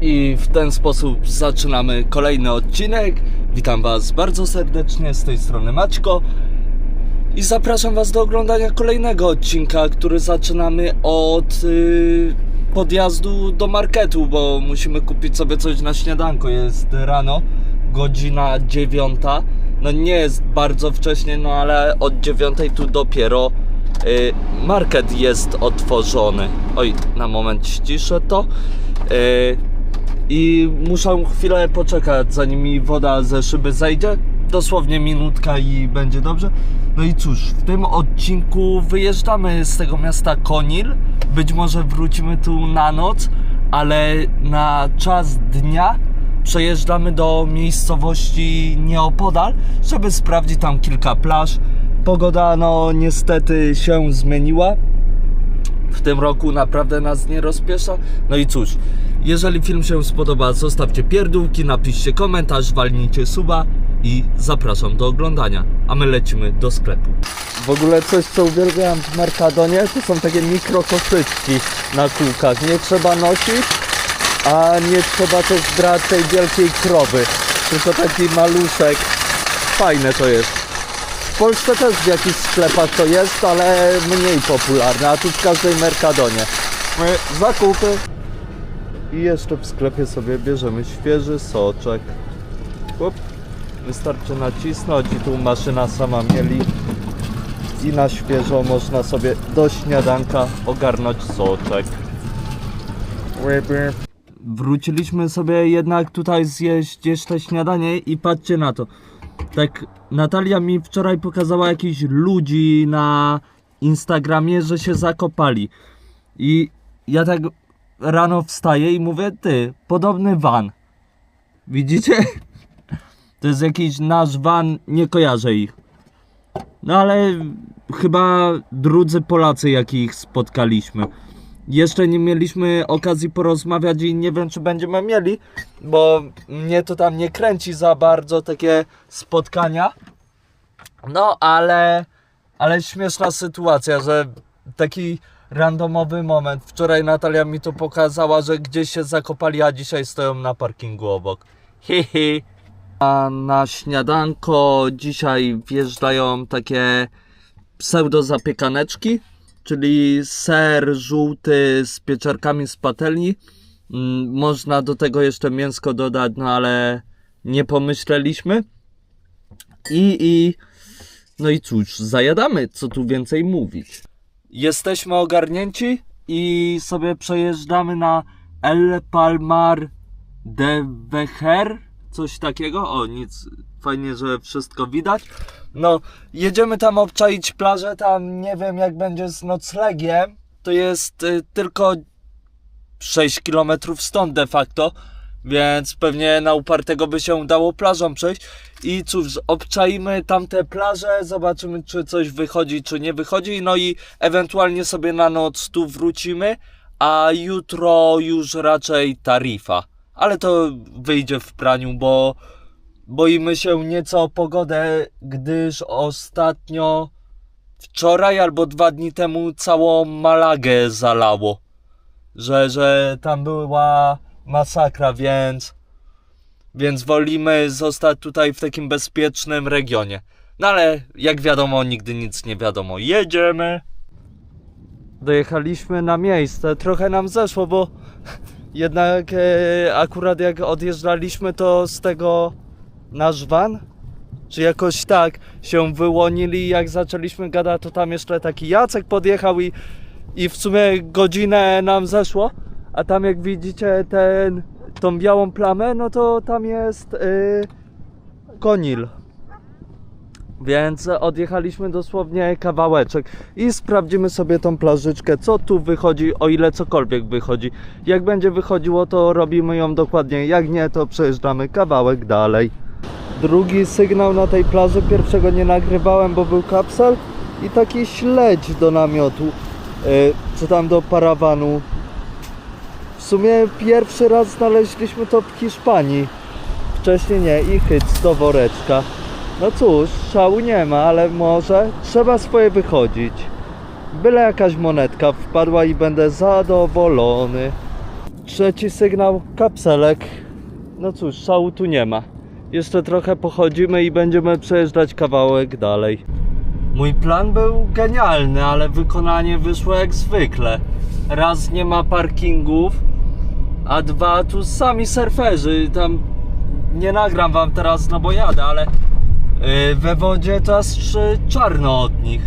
I w ten sposób zaczynamy kolejny odcinek. Witam Was bardzo serdecznie z tej strony Maćko. I zapraszam Was do oglądania kolejnego odcinka, który zaczynamy od y, podjazdu do marketu, bo musimy kupić sobie coś na śniadanko. Jest rano, godzina dziewiąta. No nie jest bardzo wcześnie, no ale od dziewiątej tu dopiero market jest otworzony. Oj, na moment ściszę to. Y, i muszę chwilę poczekać, zanim mi woda ze szyby zejdzie. Dosłownie minutka i będzie dobrze. No i cóż, w tym odcinku wyjeżdżamy z tego miasta Konil. Być może wrócimy tu na noc, ale na czas dnia przejeżdżamy do miejscowości nieopodal, żeby sprawdzić tam kilka plaż. Pogoda no niestety się zmieniła w tym roku naprawdę nas nie rozpiesza. No i cóż, jeżeli film się spodoba, zostawcie pierdółki, napiszcie komentarz, walnijcie suba i zapraszam do oglądania. A my lecimy do sklepu. W ogóle coś, co uwielbiam w Mercadonie, to są takie mikrokoszyczki na kółkach. Nie trzeba nosić, a nie trzeba też brać tej wielkiej krowy. Tylko taki maluszek. Fajne to jest. W Polsce też w jakichś sklepach to jest, ale mniej popularne, a tu w każdej Mercadonie. Zakupy. I jeszcze w sklepie sobie bierzemy świeży soczek. Up. Wystarczy nacisnąć i tu maszyna sama mieli. I na świeżo można sobie do śniadanka ogarnąć soczek. Wróciliśmy sobie jednak tutaj zjeść jeszcze śniadanie i patrzcie na to. Tak, Natalia mi wczoraj pokazała jakichś ludzi na Instagramie, że się zakopali. I ja tak rano wstaję i mówię, ty, podobny van. Widzicie? To jest jakiś nasz van, nie kojarzę ich. No ale chyba drudzy Polacy, jakich spotkaliśmy. Jeszcze nie mieliśmy okazji porozmawiać i nie wiem, czy będziemy mieli, bo mnie to tam nie kręci za bardzo takie spotkania. No, ale, ale śmieszna sytuacja, że taki randomowy moment. Wczoraj Natalia mi to pokazała, że gdzieś się zakopali, a dzisiaj stoją na parkingu obok. Hihi. A na śniadanko dzisiaj wjeżdżają takie pseudo zapiekaneczki, czyli ser żółty z pieczarkami z patelni. Mm, Można do tego jeszcze mięsko dodać, no ale nie pomyśleliśmy. I, i no i cóż, zajadamy, co tu więcej mówić. Jesteśmy ogarnięci i sobie przejeżdżamy na El Palmar de Vejer, coś takiego. O, nic, fajnie, że wszystko widać. No, jedziemy tam obczaić plażę, tam nie wiem jak będzie z noclegiem. To jest y, tylko 6 km stąd de facto, więc pewnie na upartego by się dało plażą przejść. I cóż, obczaimy tamte plaże, zobaczymy czy coś wychodzi, czy nie wychodzi, no i ewentualnie sobie na noc tu wrócimy, a jutro już raczej tarifa. Ale to wyjdzie w praniu, bo boimy się nieco o pogodę, gdyż ostatnio wczoraj albo dwa dni temu całą Malagę zalało że, że tam była masakra, więc więc wolimy zostać tutaj w takim bezpiecznym regionie. No ale jak wiadomo, nigdy nic nie wiadomo. Jedziemy. Dojechaliśmy na miejsce. Trochę nam zeszło, bo jednak e, akurat jak odjeżdżaliśmy, to z tego nasz van czy jakoś tak się wyłonili. Jak zaczęliśmy gadać, to tam jeszcze taki Jacek podjechał i i w sumie godzinę nam zeszło, a tam jak widzicie ten, tą białą plamę, no to tam jest yy, konil. Więc odjechaliśmy dosłownie kawałeczek i sprawdzimy sobie tą plażyczkę, co tu wychodzi, o ile cokolwiek wychodzi. Jak będzie wychodziło, to robimy ją dokładnie, jak nie, to przejeżdżamy kawałek dalej. Drugi sygnał na tej plaży, pierwszego nie nagrywałem, bo był kapsel i taki śledź do namiotu, yy, czy tam do parawanu. W sumie pierwszy raz znaleźliśmy to w Hiszpanii. Wcześniej nie i hyc do woreczka. No cóż, szału nie ma, ale może trzeba swoje wychodzić. Byle jakaś monetka wpadła i będę zadowolony. Trzeci sygnał, kapselek. No cóż, szału tu nie ma. Jeszcze trochę pochodzimy i będziemy przejeżdżać kawałek dalej. Mój plan był genialny, ale wykonanie wyszło jak zwykle. Raz nie ma parkingów, a dwa tu sami surferzy. Tam nie nagram wam teraz, no bo jadę, ale yy, we wodzie yy, czarno od nich.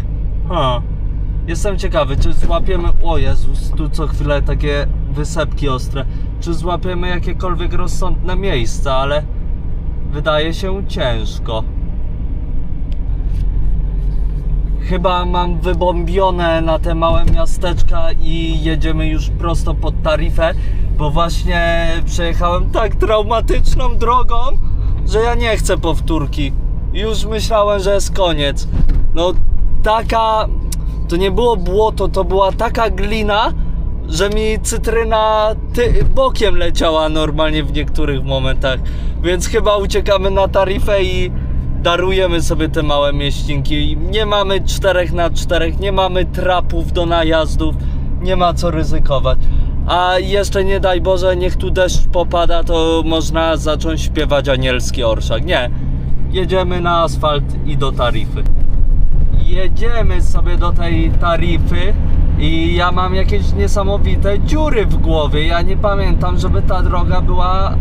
Ha. Jestem ciekawy, czy złapiemy. O Jezus, tu co chwilę takie wysepki ostre. Czy złapiemy jakiekolwiek rozsądne miejsca, ale wydaje się ciężko. Chyba mam wybombione na te małe miasteczka i jedziemy już prosto pod tarifę, bo właśnie przejechałem tak traumatyczną drogą, że ja nie chcę powtórki. Już myślałem, że jest koniec. No taka. To nie było błoto, to była taka glina, że mi cytryna bokiem leciała normalnie w niektórych momentach. Więc chyba uciekamy na tarifę i darujemy sobie te małe mieścinki. Nie mamy 4 na 4 nie mamy trapów do najazdów, nie ma co ryzykować. A jeszcze nie daj Boże, niech tu deszcz popada, to można zacząć śpiewać anielski orszak. Nie, jedziemy na asfalt i do tarify. Jedziemy sobie do tej tarify i ja mam jakieś niesamowite dziury w głowie. Ja nie pamiętam, żeby ta droga była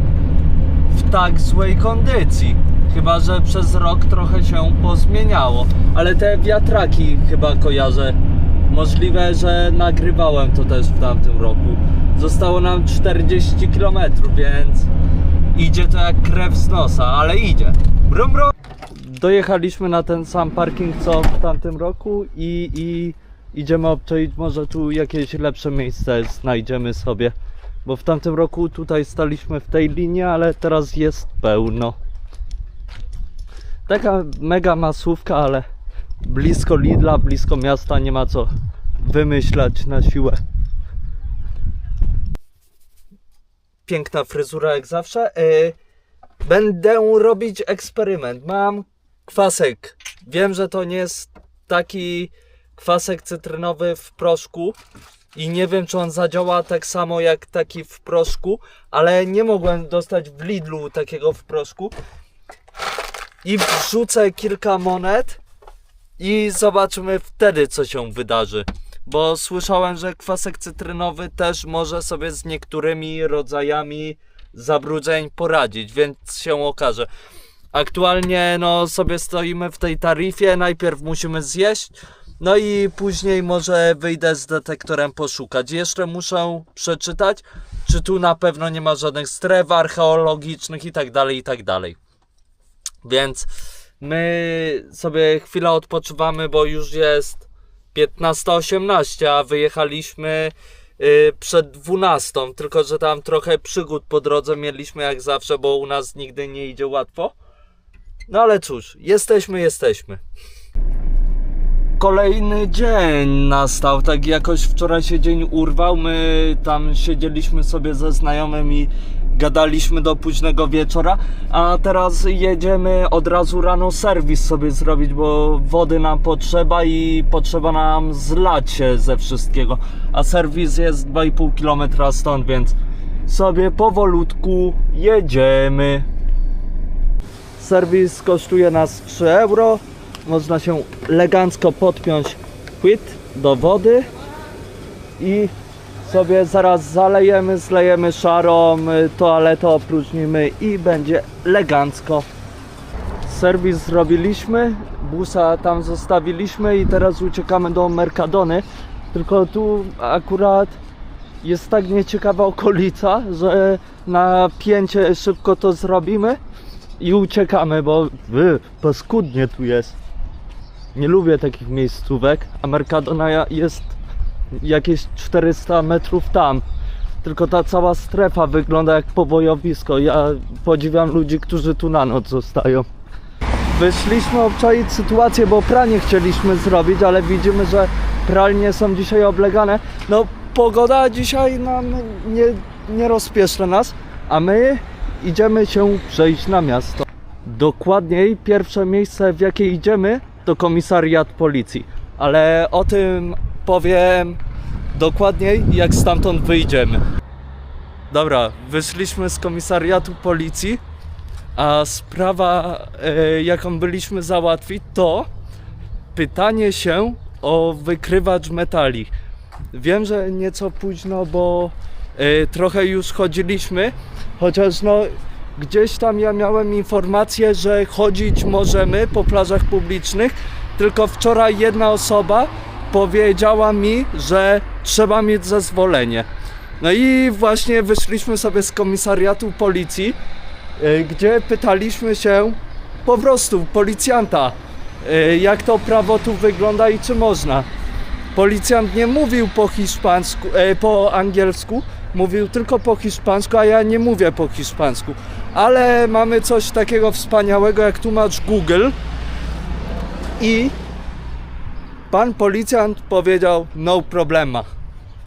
w tak złej kondycji. Chyba, że przez rok trochę się pozmieniało. Ale te wiatraki chyba kojarzę. Możliwe, że nagrywałem to też w tamtym roku. Zostało nam 40 km, więc idzie to jak krew z nosa, ale idzie. Brum, brum. Dojechaliśmy na ten sam parking co w tamtym roku i, i idziemy obczaić, może tu jakieś lepsze miejsce znajdziemy sobie. Bo w tamtym roku tutaj staliśmy w tej linii, ale teraz jest pełno. Taka mega masówka, ale blisko Lidla, blisko miasta, nie ma co wymyślać na siłę. Piękna fryzura jak zawsze. Yy, będę robić eksperyment. Mam kwasek. Wiem, że to nie jest taki kwasek cytrynowy w proszku i nie wiem, czy on zadziała tak samo jak taki w proszku, ale nie mogłem dostać w Lidlu takiego w proszku. I wrzucę kilka monet i zobaczymy wtedy, co się wydarzy. Bo słyszałem, że kwasek cytrynowy też może sobie z niektórymi rodzajami zabrudzeń poradzić, więc się okaże. Aktualnie no sobie stoimy w tej tarifie, najpierw musimy zjeść, no i później może wyjdę z detektorem poszukać. Jeszcze muszę przeczytać, czy tu na pewno nie ma żadnych stref archeologicznych i tak dalej, i tak dalej. Więc my sobie chwilę odpoczywamy, bo już jest 15.18, a wyjechaliśmy y, przed 12, tylko że tam trochę przygód po drodze mieliśmy jak zawsze, bo u nas nigdy nie idzie łatwo. No ale cóż, jesteśmy, jesteśmy. Kolejny dzień nastał, tak jakoś wczoraj się dzień urwał, my tam siedzieliśmy sobie ze znajomymi, gadaliśmy do późnego wieczora, a teraz jedziemy od razu rano serwis sobie zrobić, bo wody nam potrzeba i potrzeba nam zlać się ze wszystkiego, a serwis jest 2,5 km stąd, więc sobie powolutku jedziemy. Serwis kosztuje nas 3 euro. Można się elegancko podpiąć płyt do wody i sobie zaraz zalejemy, zlejemy szarą, y, toaletę opróżnimy i będzie elegancko. Serwis zrobiliśmy, busa tam zostawiliśmy i teraz uciekamy do Mercadony. Tylko tu akurat jest tak nieciekawa okolica, że na pięcie szybko to zrobimy i uciekamy, bo wy, paskudnie tu jest. Nie lubię takich miejscówek, a Mercadona jest jakieś 400 metrów tam. Tylko ta cała strefa wygląda jak pobojowisko. Ja podziwiam ludzi, którzy tu na noc zostają. Wyszliśmy obczaić sytuację, bo pranie chcieliśmy zrobić, ale widzimy, że pralnie są dzisiaj oblegane. No, pogoda dzisiaj nam nie, nie rozpieszy nas, a my idziemy się przejść na miasto. Dokładniej, pierwsze miejsce w jakie idziemy to komisariat policji, ale o tym opowiem dokładniej, jak stamtąd wyjdziemy. Dobra, wyszliśmy z komisariatu policji, a sprawa, e, jaką byliśmy załatwić, to pytanie się o wykrywacz metali. Wiem, że nieco późno, bo e, trochę już chodziliśmy, chociaż no gdzieś tam ja miałem informację, że chodzić możemy po plażach publicznych, tylko wczoraj jedna osoba powiedziała mi, że trzeba mieć zezwolenie. No i właśnie wyszliśmy sobie z komisariatu policji, e, gdzie pytaliśmy się po prostu policjanta, e, jak to prawo tu wygląda i czy można. Policjant nie mówił po hiszpańsku, e, po angielsku, mówił tylko po hiszpańsku, a ja nie mówię po hiszpańsku. Ale mamy coś takiego wspaniałego jak tłumacz Google. I pan policjant powiedział no problema,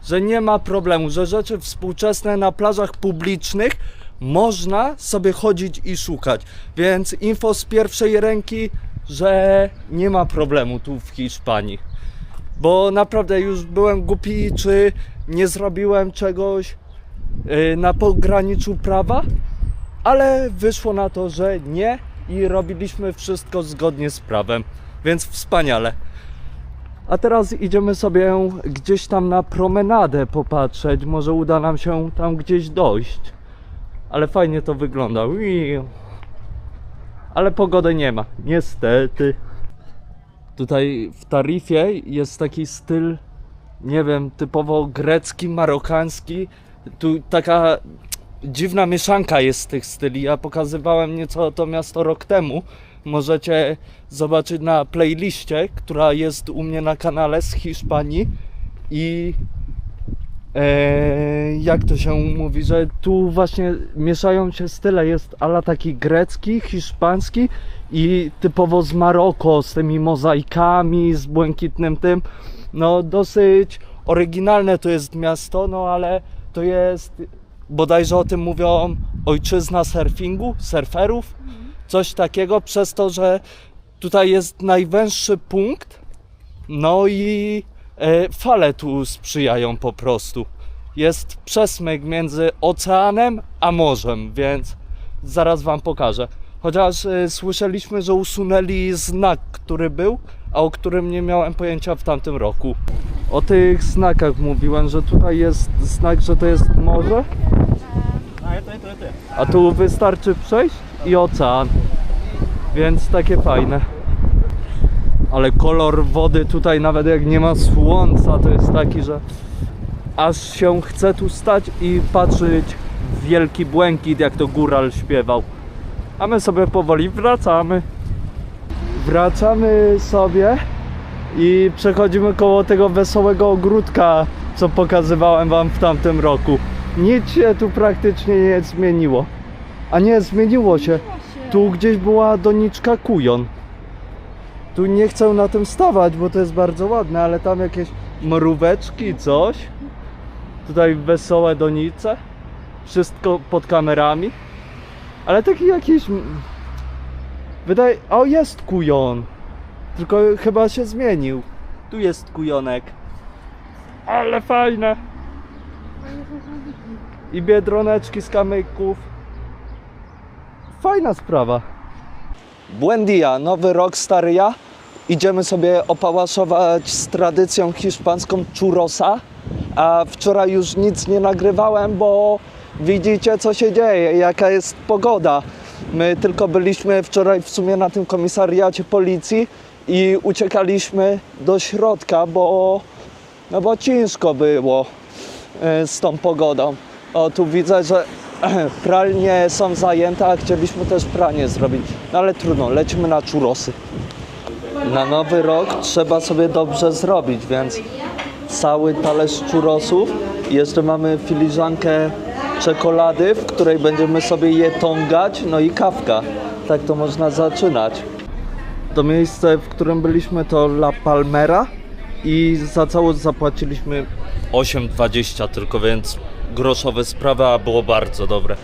że nie ma problemu, że rzeczy współczesne na plażach publicznych można sobie chodzić i szukać. Więc info z pierwszej ręki, że nie ma problemu tu w Hiszpanii. Bo naprawdę już byłem głupi, czy nie zrobiłem czegoś y, na pograniczu prawa, ale wyszło na to, że nie i robiliśmy wszystko zgodnie z prawem, więc wspaniale. A teraz idziemy sobie gdzieś tam na promenadę popatrzeć, może uda nam się tam gdzieś dojść. Ale fajnie to wygląda. Ale pogody nie ma, niestety. Tutaj w Tarifie jest taki styl, nie wiem, typowo grecki, marokański. Tu taka dziwna mieszanka jest z tych styli. Ja pokazywałem nieco to miasto rok temu. Możecie zobaczyć na playliście, która jest u mnie na kanale z Hiszpanii. I e, jak to się mówi, że tu właśnie mieszają się style. Jest ala taki grecki, hiszpański i typowo z Maroko, z tymi mozaikami, z błękitnym tym. No dosyć oryginalne to jest miasto, no ale to jest, bodajże o tym mówią, ojczyzna surfingu, surferów, coś takiego, przez to, że tutaj jest najwęższy punkt, no i e, fale tu sprzyjają po prostu. Jest przesmyk między oceanem a morzem, więc zaraz wam pokażę. Chociaż e, słyszeliśmy, że usunęli znak, który był, a o którym nie miałem pojęcia w tamtym roku. O tych znakach mówiłem, że tutaj jest znak, że to jest morze, A, tu wystarczy przejść i ocean. Więc takie fajne. Ale kolor wody tutaj, nawet jak nie ma słońca, to jest taki, że aż się chce tu stać i patrzeć w wielki błękit, jak to góral śpiewał. A my sobie powoli wracamy. Wracamy sobie i przechodzimy koło tego wesołego ogródka, co pokazywałem wam w tamtym roku. Nic się tu praktycznie nie zmieniło. A nie, zmieniło się. Tu gdzieś była doniczka kujon. Tu nie chcę na tym stawać, bo to jest bardzo ładne, ale tam jakieś mróweczki, coś. Tutaj wesołe donice. Wszystko pod kamerami. Ale taki jakiś... Wydaje... O, jest kujon. Tylko chyba się zmienił. Tu jest kujonek. Ale fajne. I biedroneczki z kamyków. Fajna sprawa. Buen dia, nowy rok, stary ja. Idziemy sobie opałaszować z tradycją hiszpańską churrosa. A wczoraj już nic nie nagrywałem, bo widzicie co się dzieje, jaka jest pogoda. My tylko byliśmy wczoraj w sumie na tym komisariacie policji i uciekaliśmy do środka, bo, no bo ciężko było e, z tą pogodą. O, tu widzę, że pralnie są zajęte, a chcieliśmy też pranie zrobić. No ale trudno, lecimy na churrosy. Na nowy rok trzeba sobie dobrze zrobić, więc cały talerz churrosów. I Jeszcze mamy filiżankę czekolady, w której będziemy sobie je tągać, no i kawka. Tak to można zaczynać. To miejsce, w którym byliśmy to La Palmera i za całość zapłaciliśmy 8,20 tylko, więc groszowe sprawy, a było bardzo dobre.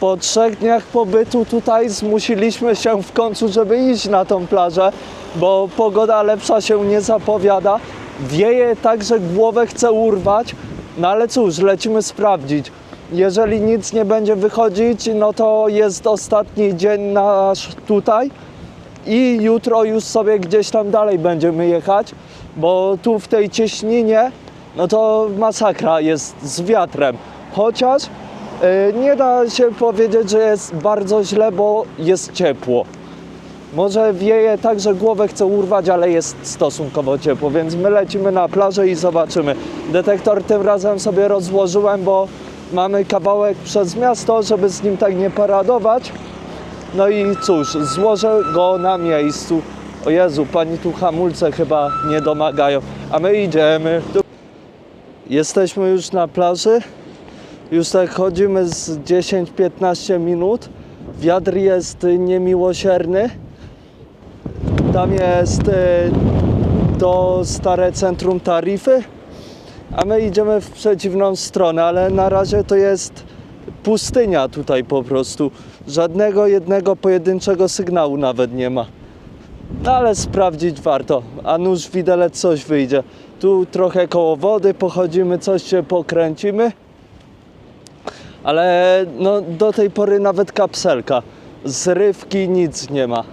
Po trzech dniach pobytu tutaj zmusiliśmy się w końcu, żeby iść na tą plażę, bo pogoda lepsza się nie zapowiada. Wieje tak, że głowę chce urwać, no ale cóż, lecimy sprawdzić. Jeżeli nic nie będzie wychodzić, no to jest ostatni dzień nasz tutaj i jutro już sobie gdzieś tam dalej będziemy jechać, bo tu w tej cieśninie, no to masakra jest z wiatrem. Chociaż y, nie da się powiedzieć, że jest bardzo źle, bo jest ciepło. Może wieje tak, że głowę chce urwać, ale jest stosunkowo ciepło, więc my lecimy na plażę i zobaczymy. Detektor tym razem sobie rozłożyłem, bo mamy kawałek przez miasto, żeby z nim tak nie paradować. No i cóż, złożę go na miejscu. O Jezu, pani tu hamulce chyba nie domagają, a my idziemy. Jesteśmy już na plaży. Już tak chodzimy z 10-15 minut. Wiatr jest niemiłosierny. Tam jest e, to stare centrum tarify, a my idziemy w przeciwną stronę, ale na razie to jest pustynia tutaj po prostu. Żadnego jednego pojedynczego sygnału nawet nie ma. No ale sprawdzić warto, a nuż widelec coś wyjdzie. Tu trochę koło wody pochodzimy, coś się pokręcimy. Ale no, do tej pory nawet kapselka. Zrywki nic nie ma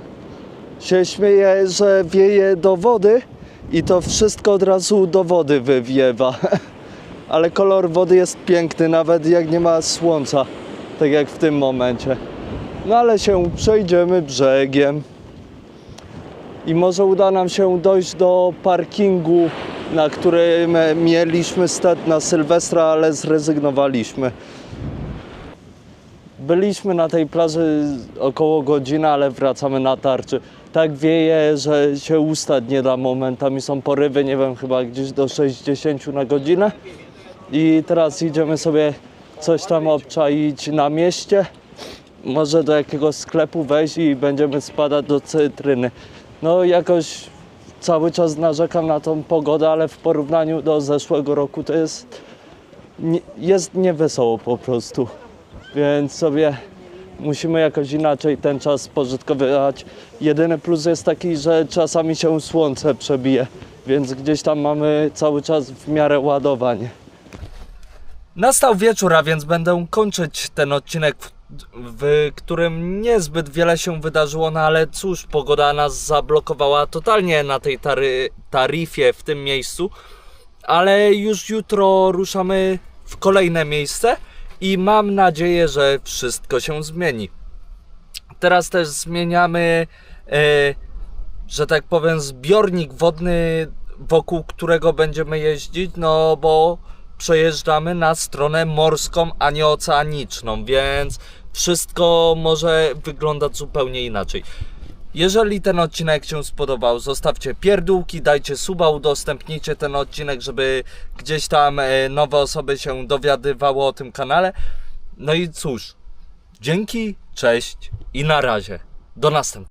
się śmieje, że wieje do wody i to wszystko od razu do wody wywiewa. Ale kolor wody jest piękny, nawet jak nie ma słońca, tak jak w tym momencie. No ale się przejdziemy brzegiem i może uda nam się dojść do parkingu, na którym mieliśmy stat na Sylwestra, ale zrezygnowaliśmy. Byliśmy na tej plaży około godziny, ale wracamy na tarczy. Tak wieje, że się ustać nie da momentami. Są porywy, nie wiem, chyba gdzieś do 60 na godzinę. I teraz idziemy sobie coś tam obczaić na mieście. Może do jakiegoś sklepu wejść i będziemy spadać do cytryny. No jakoś cały czas narzekam na tą pogodę, ale w porównaniu do zeszłego roku to jest, jest niewesoło po prostu więc sobie musimy jakoś inaczej ten czas spożytkowywać. Jedyny plus jest taki, że czasami się słońce przebije, więc gdzieś tam mamy cały czas w miarę ładowanie. Nastał wieczór, a więc będę kończyć ten odcinek, w, którym niezbyt wiele się wydarzyło, no ale cóż, pogoda nas zablokowała totalnie na tej tary, tarifie w tym miejscu, ale już jutro ruszamy w kolejne miejsce i mam nadzieję, że wszystko się zmieni. Teraz też zmieniamy, e, że tak powiem, zbiornik wodny, wokół którego będziemy jeździć, no bo przejeżdżamy na stronę morską, a nie oceaniczną, więc wszystko może wyglądać zupełnie inaczej. Jeżeli ten odcinek się spodobał, zostawcie pierdółki, dajcie suba, udostępnijcie ten odcinek, żeby gdzieś tam e, nowe osoby się dowiadywały o tym kanale. No i cóż, dzięki, cześć i na razie. Do następnego.